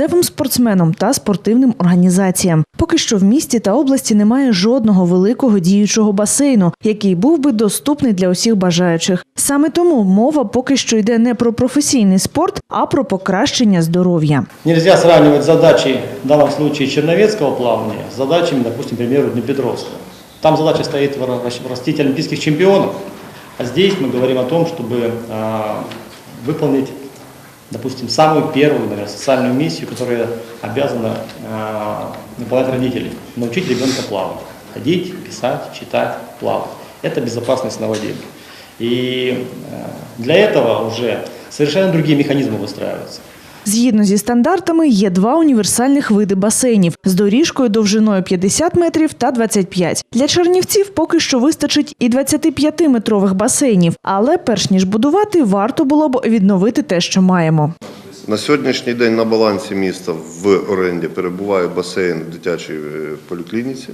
місцевим спортсменам та спортивним організаціям. Поки що в місті та області немає жодного великого діючого басейну, який був би доступний для усіх бажаючих. Саме тому мова поки що йде не про професійний спорт, а про покращення здоров'я. Нельзя сравнивать задачи, в данном случае, черновецкого плавания с задачами, допустим, к примеру, Днепропетровского. Там задача стоит в- растить олимпийских чемпионов, а здесь мы говорим о том, чтобы а, выполнить, допустим, самую первую, наверное, социальную миссию, которая обязана а, выполнять родители. Научить ребенка плавать. Ходить, писать, читать, плавать. Это безопасность новоделия. И э, для этого уже совершенно другие механизмы выстраиваются. Згідно зі стандартами, є два універсальних види басейнів з доріжкою довжиною 50 метрів та 25. Для чернівців поки що вистачить і 25-метрових басейнів, але перш ніж будувати, варто було б відновити те, що маємо. На сьогоднішній день на балансі міста в оренді перебуває басейн в дитячій е, поліклініці.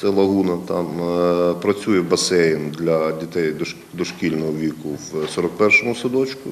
Це лагуна. Там е, працює басейн для дітей дош- дошкільного віку в 41-му садочку.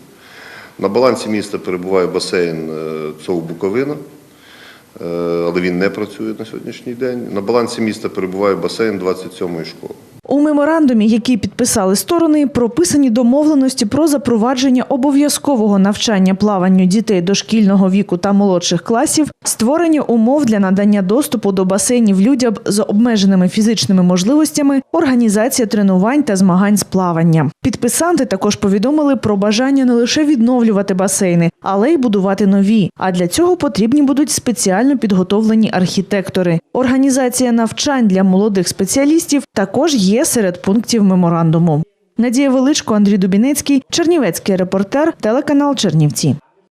На балансі міста перебуває басейн ЦОВ ЦОУ Буковина, е, але він не працює на сьогоднішній день. На балансі міста перебуває басейн 27-ї школи. У меморандумі, який підписали сторони, прописані домовленості про запровадження обов'язкового навчання плаванню дітей дошкільного віку та молодших класів, створення умов для надання доступу до басейнів людям з обмеженими фізичними можливостями, організація тренувань та змагань з плавання. Підписанти також повідомили про бажання не лише відновлювати басейни, але й будувати нові. А для цього потрібні будуть спеціально підготовлені архітектори. Організація навчань для молодих спеціалістів також є серед пунктів меморандуму. Надія Величко, Андрій Дубінецький, Чернівецький репортер, телеканал Чернівці.